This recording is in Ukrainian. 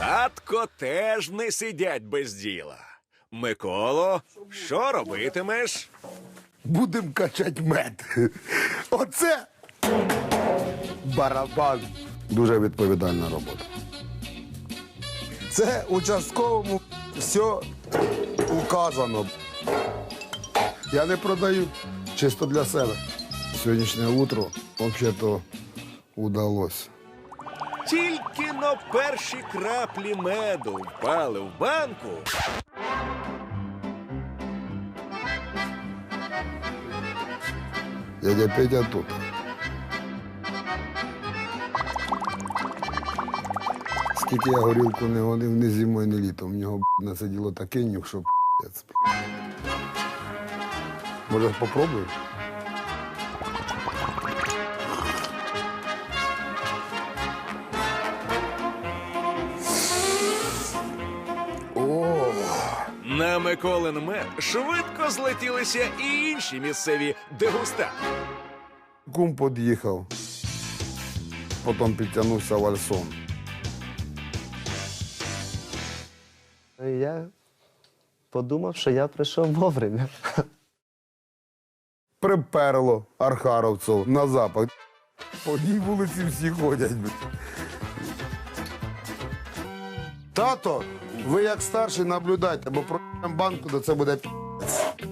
Татко теж не сидять без діла. Миколо, що робитимеш? Будем качати мед. Оце барабан. Дуже відповідальна робота. Це участковому все указано. Я не продаю чисто для себе. Сьогоднішнє утро взагалі-то удалося. Тільки но перші краплі меду впали в банку. Дядя Петя тут. Скільки я горілку не гонив ні зимою, ні літом. В нього насиділо таке нюх, що п***ець. Може, попробуєш? На Миколин мед швидко злетілися і інші місцеві дегустатори. кум під'їхав. Потім підтягнувся вальсон. Я подумав, що я прийшов вовремя. Приперло архаровців на запад. По одній вулиці всі ходять. Тато, ви як старший наблюдайте, бо про банку до це буде піць.